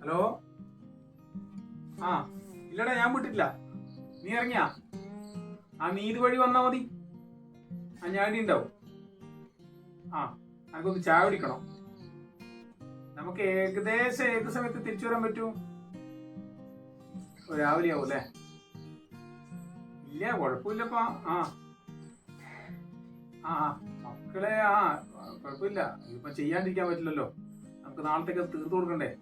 Hello? ആ ഇല്ലടാ ഞാൻ വിട്ടില്ല നീ ഇറങ്ങിയാ? ആ നീ ഇതുവഴി വന്നാ മതി. ആ ഞാൻ ഉണ്ടാവും. ആ നമുക്കൊന്ന് ചായ കുടിക്കണം? നമുക്ക് ഏകദേശം ഏത് സമയത്ത് തിരിച്ചു വരാൻ പറ്റും? രാവിലെ ആവും അല്ലേ? ഇല്ല കുഴപ്പമില്ലപ്പാ. ആ. ആ മക്കളെ ആ കുഴപ്പമില്ല. ഇപ്പൊ ചെയ്യാണ്ടിരിക്കാൻ പറ്റില്ലല്ലോ. നമുക്ക് നാളത്തേക്ക് തീർത്തു കൊടുക്കണ്ടേ?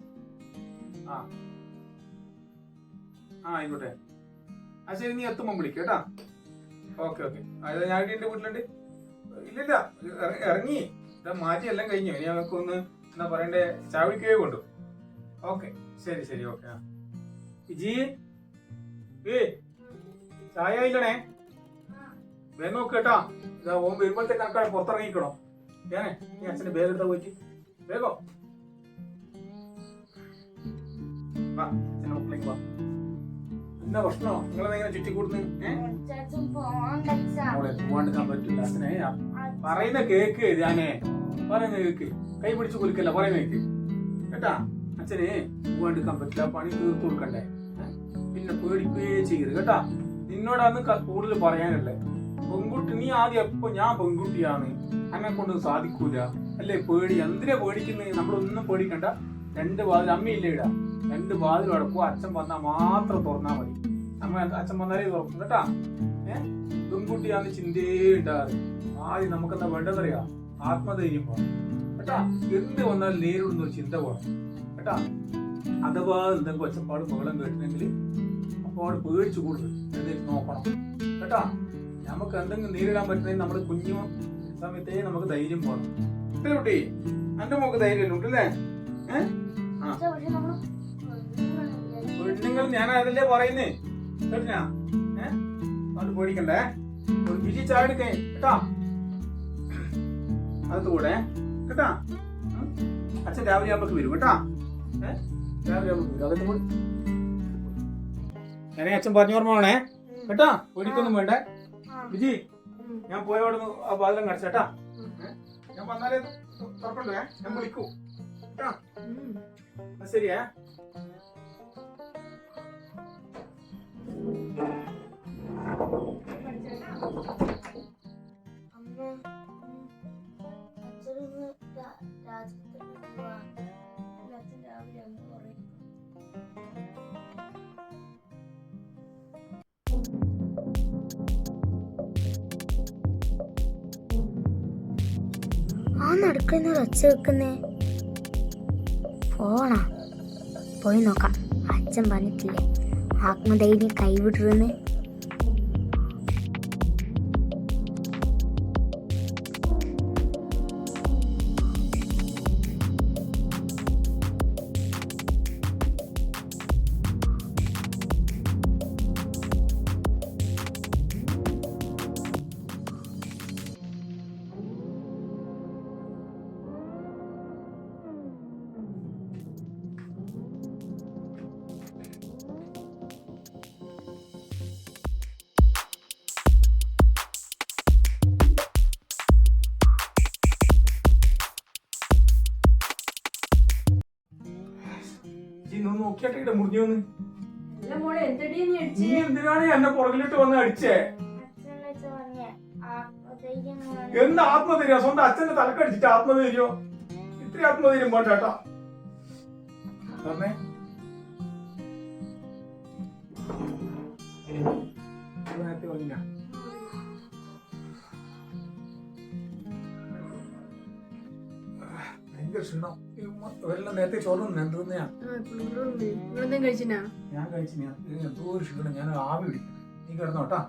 ആ. ആ ആയിക്കോട്ടെ. ആ ശരി നീ എത്തുമ്പോൾ വിളിക്കും കേട്ടാ. Okay okay. അതായത് ഞാൻ എന്റെ വീട്ടിലുണ്ട്. ഇല്ലില്ല ഇറ- ഇറങ്ങി. മാറ്റി എല്ലാം കഴിഞ്ഞു. ഇനി ഞങ്ങൾക്ക് ഒന്ന് എന്താ പറയണ്ടേ ചാവിക്കേ കൊണ്ടു. ഓക്കെ ശരി ശരി ഓക്കെ ആ. ജി ഏ ചായ ഇല്ലണേ വേഗം നോക്ക് കേട്ടാ. ഇതാ ഓൻ വരുമ്പോഴത്തെ കണക്കാണ് പുറത്തിറങ്ങിക്കണോ? ഞാനേ നീ അച്ഛന്റെ ബാഗ് എടുത്താ പോയിട്ട്. വേഗം എന്താ പ്രശ്നമോ നിങ്ങളെങ്ങനെ ചുറ്റിക്കൂടുന്നു? മോളെ പോവാണ്ടിക്കാൻ പറ്റില്ല അച്ഛനെ പറയുന്ന കേക്ക് ഞാനേ പറയുന്ന കേക്ക്. കൈ പിടിച്ച് കുലിക്കല്ല പറയുന്ന കേക്ക്. കേട്ടാ? അച്ഛനെ പോവാണ്ടിക്കാൻ പറ്റില്ല പണി തീർത്തു കൊടുക്കണ്ടേ? പിന്നെ പേടിക്കുകയേ ചെയ്യരുത്. കേട്ടാ? നിന്നോടാന്ന് കൂടുതൽ പറയാനല്ലേ പെൺകുട്ടി നീ ആദ്യം എപ്പോ ഞാൻ പെൺകുട്ടിയാണ്? അങ്ങനെ കൊണ്ട് സാധിക്കൂല. അല്ലേ പേടി? എന്തിനാ പേടിക്കുന്നത് നമ്മളൊന്നും പേടിക്കണ്ട. രണ്ട് വാതിൽ അമ്മയില്ല ഇടാ രണ്ട് വാതിൽ അടക്കും അച്ഛൻ വന്നാൽ മാത്രം തുറന്നാൽ മതി. അമ്മ അച്ഛൻ വന്നാലേ തുറക്കും കേട്ടാ? ഏഹ് പെൺകുട്ടിയാന്ന് ചിന്തയേ ഉണ്ടാറ് ആദ്യം നമുക്കെന്താ വേണ്ടതറിയാ ആത്മധൈര്യം പോകണം കേട്ടാ? എന്ത് വന്നാൽ നേരിടുന്ന ഒരു ചിന്ത പോകണം കേട്ടാ? അഥവാ എന്തെങ്കിലും ഒച്ചപ്പാട് മകളും കേട്ടിട്ടുണ്ടെങ്കിൽ അപ്പോൾ അവിടെ പേടിച്ചു കൂടുതൽ എന്തെങ്കിലും നോക്കണം. കേട്ടാ? നമുക്ക് എന്തെങ്കിലും നേരിടാൻ പറ്റുന്നെങ്കിൽ നമ്മുടെ കുഞ്ഞു സമയത്തേ നമുക്ക് ധൈര്യം പോകണം കുട്ടി? എന്റെ മോക്ക് ധൈര്യം ഉണ്ടല്ലേ പെണ്ണുങ്ങൾ ഞാൻ അതല്ലേ പറയുന്നേ? കേട്ടിനാ ഏഹ് അതുകൊണ്ട് പേടിക്കണ്ടേ? ഒരു ബിജി ചായ എടുക്കേ. കേട്ടാ? അകത്ത് കൂടെ കേട്ടാ അച്ഛൻ രാവിലെ ആകുമ്പോ വരും. കേട്ടാ? ഏഹ് രാവിലെ ആകുമ്പോ വരും. അകത്ത് കൂടെ. ഞാനേ അച്ഛൻ പറഞ്ഞു ഓർമ്മ വേണേ. കേട്ടാ? പേടിക്കൊന്നും വേണ്ടേ? ബിജി ഞാൻ പോയ അവിടെ നിന്ന് ആ വാതിലും കടിച്ചേട്ടാ ഞാൻ വന്നാലേ തുറക്കണ്ടേ? ഞാൻ വിളിക്കൂ. കേട്ടാ ശരിയേ. ആ നടക്കുന്ന ഒച്ച വെക്കുന്നേ? പോണാ? പോയി നോക്കാം. അച്ഛൻ പറഞ്ഞിട്ടില്ലേ ആത്മധൈര്യം കൈവിടരുന്ന്. നോക്കിയാട്ടെ മുറിഞ്ഞു വന്ന്. നീ എന്തിനാണ് എന്നെ പുറകിലിട്ട് വന്ന് അടിച്ചേ? എന്ത് ആത്മധൈര്യം? സ്വന്തം അച്ഛന്റെ തലക്കടിച്ചിട്ട് ആത്മധൈര്യോ? ഇത്ര ആത്മധൈര്യം പോട്ടാ കേട്ടാ. പറഞ്ഞേ നേരത്തെ പറഞ്ഞില്ല ഭയങ്കര ക്ഷീണം. ഇവരെല്ലാം നേരത്തെ ചോറ് കഴിച്ചിനാ? ഞാൻ കഴിച്ചു ഞാൻ എന്തോ ഒരു ക്ഷീണം. ഞാൻ ആവി പിടിക്കും നീ കിടന്നോട്ടാ